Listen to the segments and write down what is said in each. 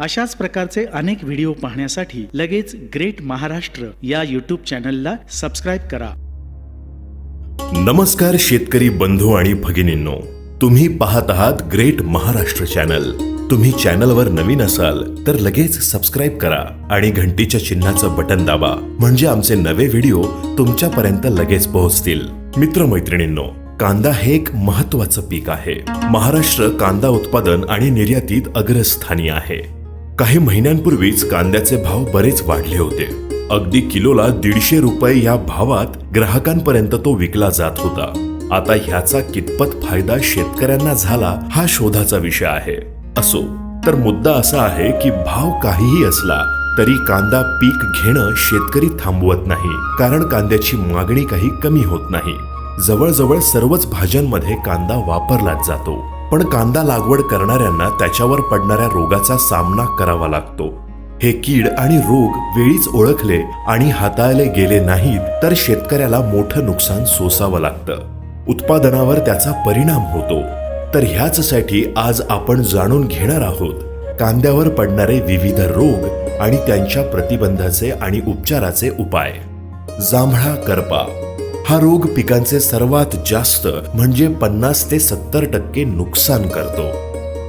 अशाच प्रकारचे अनेक व्हिडिओ पाहण्यासाठी लगेच ग्रेट महाराष्ट्र या यूट्यूब चॅनलला सबस्क्राईब करा. नमस्कार शेतकरी बंधू आणि भगिनींनो. तुम्ही पाहत आहात ग्रेट महाराष्ट्र चॅनल तुम्ही चॅनलवर नवीन असाल तर लगेच सबस्क्राईब करा आणि घंटीच्या चिन्हाचं बटन दाबा. म्हणजे आमचे नवे व्हिडिओ तुमच्यापर्यंत लगेच पोहोचतील. मित्रमैत्रिणींनो कांदा हे एक महत्वाचं पीक आहे. महाराष्ट्र कांदा उत्पादन आणि निर्यातीत अग्रस्थानी आहे. काही महिन्यांपूर्वीच कांद्याचे भाव बरेच वाढले होते. अगदी किलोला दीडशे रुपये या भावात ग्राहकांपर्यंत तो विकला जात होता. आता ह्याचा कितपत फायदा शेतकऱ्यांना झाला हा शोधाचा विषय आहे. असो तर मुद्दा असा आहे की भाव काहीही असला तरी कांदा पीक घेणं शेतकरी थांबवत नाही कारण कांद्याची मागणी काही कमी होत नाही. जवळजवळ सर्वच भाज्यांमध्ये कांदा वापरलाच जातो. पण कांदा लागवड करणाऱ्यांना त्याच्यावर पडणाऱ्या रोगाचा सामना करावा लागतो. हे कीड आणि रोग वेळीच ओळखले आणि हाताळले गेले नाहीत तर शेतकऱ्याला मोठं नुकसान सोसावं लागतं. उत्पादनावर त्याचा परिणाम होतो. तर ह्याचसाठी आज आपण जाणून घेणार आहोत कांद्यावर पडणारे विविध रोग आणि त्यांच्या प्रतिबंधाचे आणि उपचाराचे उपाय. जांभळा करपा हा रोग पिकांचे सर्वात जास्त म्हणजे पन्नास ते सत्तर टक्के नुकसान करतो.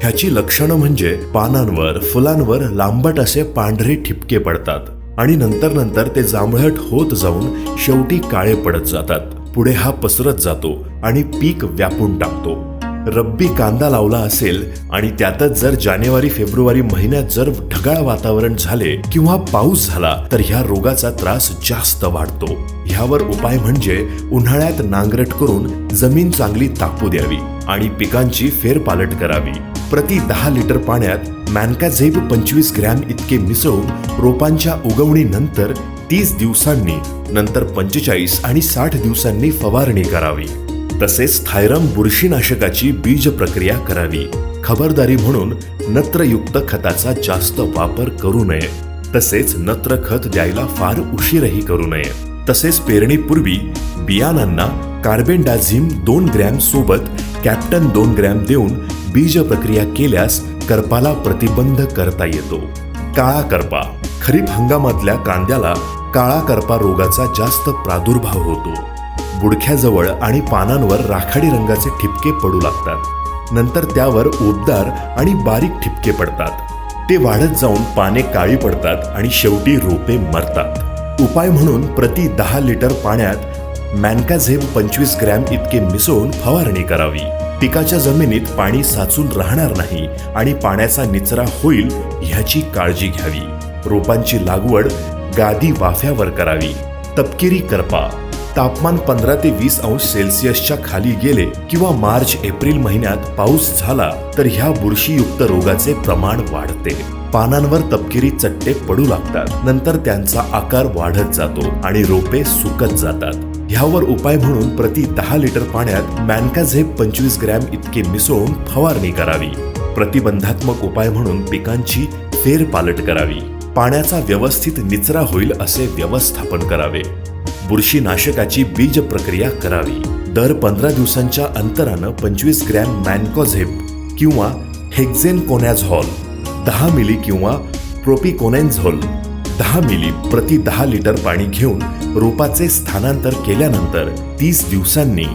ह्याची लक्षणं म्हणजे पानांवर फुलांवर लांबट असे पांढरे ठिपके पडतात आणि नंतर नंतर ते जांभळट होत जाऊन शेवटी काळे पडत जातात. पुढे हा पसरत जातो आणि पीक व्यापून टाकतो. रब्बी कांदा लावला असेल आणि त्यातच जर जानेवारी फेब्रुवारी महिन्यात जर ढगाळ वातावरण झाले किंवा पाऊस झाला तर ह्या रोगाचा त्रास जास्त वाढतो. ह्यावर उपाय म्हणजे उन्हाळ्यात नांगरट करून जमीन चांगली तापू द्यावी आणि पिकांची फेरपालट करावी. प्रति दहा लिटर पाण्यात मॅनकाझेब पंचवीस ग्रॅम इतके मिसळून रोपांच्या उगवणीनंतर तीस दिवसांनी नंतर पंचेचाळीस आणि साठ दिवसांनी फवारणी करावी. तसेच थायरम बुरशीनाशकाची बीज प्रक्रिया करावी. खबरदारी म्हणून नत्रयुक्त खताचा जास्त वापर करू नये. तसेच नत्र खत द्यायला फार उशीरही करू नये. तसेच पेरणीपूर्वी बियाणांना कार्बेंडाझिम दोन ग्रॅम सोबत कॅप्टन दोन ग्रॅम देऊन बीज प्रक्रिया केल्यास करपाला प्रतिबंध करता येतो. काळा करपा. खरीप हंगामातल्या कांद्याला काळा करपा रोगाचा जास्त प्रादुर्भाव होतो. बुडख्याजवळ आणि पानांवर राखाडी रंगाचे ठिपके पडू लागतात. नंतर त्यावर उबदार आणि बारीक ठिपके पडतात. ते वाढत जाऊन पाने काळी पडतात आणि शेवटी रोपे मरतात. उपाय म्हणून प्रति दहा लिटर पाण्यात मॅनकाझेब पंचवीस ग्रॅम इतके मिसळून फवारणी करावी. पिकाच्या जमिनीत पाणी साचून राहणार नाही आणि पाण्याचा निचरा होईल ह्याची काळजी घ्यावी. रोपांची लागवड गादी वाफ्यावर करावी. तपकिरी करपा. तापमान पंधरा ते वीस अंश सेल्सिअसच्या खाली गेले किंवा मार्च एप्रिल महिन्यात पाऊस झाला तर ह्या बुरशीयुक्त रोगाचे प्रमाण वाढते. पानांवर तपकिरी चट्टे पडू लागतात. नंतर त्यांचा आकार वाढत जातो आणि रोपे सुकत जातात. ह्यावर उपाय म्हणून प्रति दहा लिटर पाण्यात मॅनकाझेप पंचवीस ग्रॅम इतके मिसळून फवारणी करावी. प्रतिबंधात्मक उपाय म्हणून पिकांची फेरपालट करावी. पाण्याचा व्यवस्थित निचरा होईल असे व्यवस्थापन करावे. बुरशीनाशकाची बीज प्रक्रिया करावी. दर पंधरा दिवसांच्या अंतरानं पंचवीस ग्रॅम मॅनकॉझेप किंवा हेक्झेन कोनॅझॉल दहा मिली किंवा प्रोपिकोनेन्झॉल दहा मिली प्रति दहा लिटर पाणी घेऊन रोपाचे स्थानांतर केल्यानंतर तीस दिवसांनी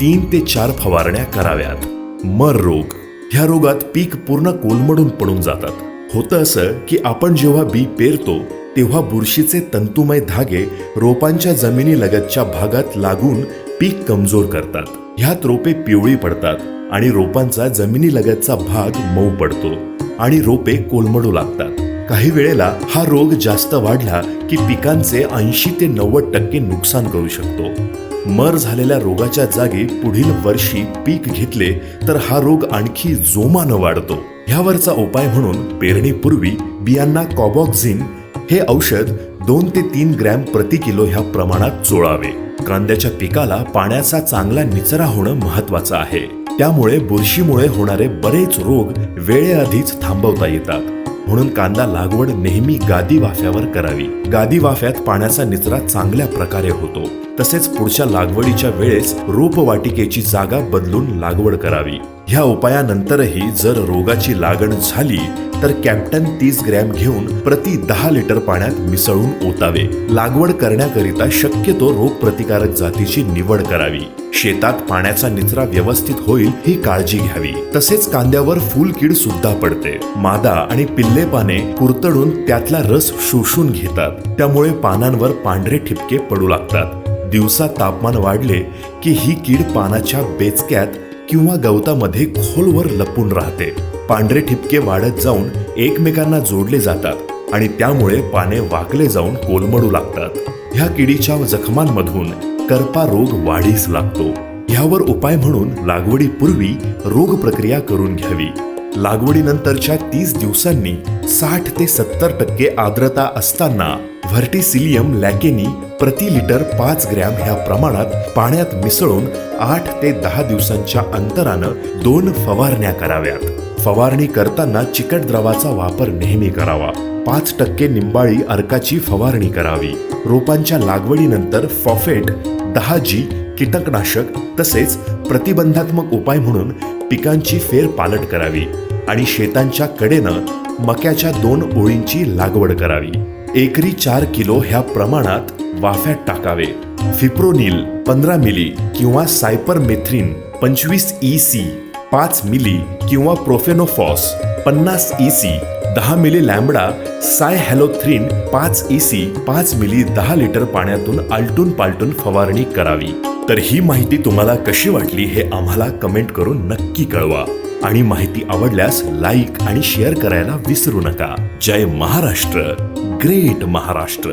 तीन ते चार फवारण्या कराव्यात. मर रोग ह्या रोगात पीक पूर्ण कोलमडून पडून जातात. होतं असं की आपण जेव्हा बी पेरतो तेव्हा बुरशीचे तंतुमय धागे रोपांच्या जमिनी लगतच्या भागात लागून पीक कमजोर करतात. ह्यात रोपे पिवळी पडतात आणि रोपांचा जमिनी लगतचा भाग मऊ पडतो आणि रोपे कोलमडू लागतात. काही वेळेला हा रोग जास्त वाढला की पिकांचे ऐंशी ते नव्वद टक्के नुकसान करू शकतो. मर झालेल्या रोगाच्या जागी पुढील वर्षी पीक घेतले तर हा रोग आणखी जोमानं वाढतो. ह्यावरचा उपाय म्हणून पेरणीपूर्वी बियांना कॉबॉक्झिन हे औषध दोन ते तीन ग्रॅम प्रति किलो ह्या प्रमाणात चोळावे. कांद्याच्या पिकाला पाण्याचा चांगला निचरा होणं महत्वाचं आहे. त्यामुळे बुरशीमुळे होणारे बरेच रोग वेळेआधीच थांबवता येतात. म्हणून कांदा लागवड नेहमी गादी वाफ्यावर करावी. गादी वाफ्यात पाण्याचा निचरा चांगल्या प्रकारे होतो. तसेच पुढच्या लागवडीच्या वेळेस रोपवाटिकेची जागा बदलून लागवड करावी. ह्या उपायानंतरही जर रोगाची लागण झाली तर कॅप्टन तीस ग्रॅम घेऊन प्रति दहा लिटर पाण्यात मिसळून ओतावे. लागवड करण्याकरिता शक्यतो रोग प्रतिकारक जातीची निवड करावी. शेतात पाण्याचा निचरा व्यवस्थित होईल ही काळजी घ्यावी. तसेच कांद्यावर फुलकीड सुद्धा पडते. मादा आणि पिल्ले पाने कुरतडून त्यातला रस शोषून घेतात. त्यामुळे पानांवर पांढरे ठिपके पडू लागतात. दिवसा तापमान वाढले की ही कीड पानाच्या बेचक्यात किंवा गवतामध्ये खोलवर लपून राहते. पांढरे ठिपके वाढत जाऊन एकमेकांना जोडले जातात आणि त्यामुळे पाने वाकले जाऊन कोलमडू लागतात. ह्या किडीच्या जखमांमधून करपा रोग वाढीस लागतो. ह्यावर उपाय म्हणून लागवडीपूर्वी रोग प्रक्रिया करून घ्यावी. लागवडीनंतरच्या तीस दिवसांनी साठ ते सत्तर टक्के आर्द्रता असताना व्हर्टिसिलियम लॅकेनी प्रति लिटर पाच ग्रॅम ह्या प्रमाणात पाण्यात मिसळून आठ ते दहा दिवसांच्या अंतरानं दोन फवारण्या कराव्यात. फवारणी करताना चिकट द्रवाचा वापर नेहमी करावा. पाच टक्के निंबाळी अर्काची फवारणी करावी. रोपांच्या लागवडीनंतर फॉफेट दहा जी कीटकनाशक तसेच प्रतिबंधात्मक उपाय म्हणून पिकांची फेर पालट करावी आणि शेतांच्या कडेनं मक्याच्या दोन ओळींची लागवड करावी. एकरी चार किलो ह्या प्रमाणात वाफ्यात टाकावे. फिप्रोनिल पंधरा मिली किंवा सायपरमेथ्रिन पंचवीस ई सी पाच मिली किंवा प्रोफेनोफॉस पन्नास ई सी दहा मिली लॅम्बडा साय हॅलोथ्रिन पाच ई सी पाच मिली दहा लिटर पाण्यातून आलटून पालटून फवारणी करावी. तर ही माहिती तुम्हाला कशी वाटली हे आम्हाला कमेंट करून नक्की कळवा. आणि माहिती आवडल्यास लाईक आणि शेअर करायला विसरू नका. जय महाराष्ट्र. ग्रेट महाराष्ट्र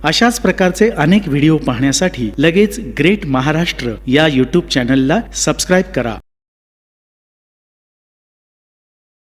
अशाच प्रकारचे अनेक व्हिडिओ पाहण्यासाठी लगेच ग्रेट महाराष्ट्र या यूट्यूब चॅनलला सबस्क्राईब करा.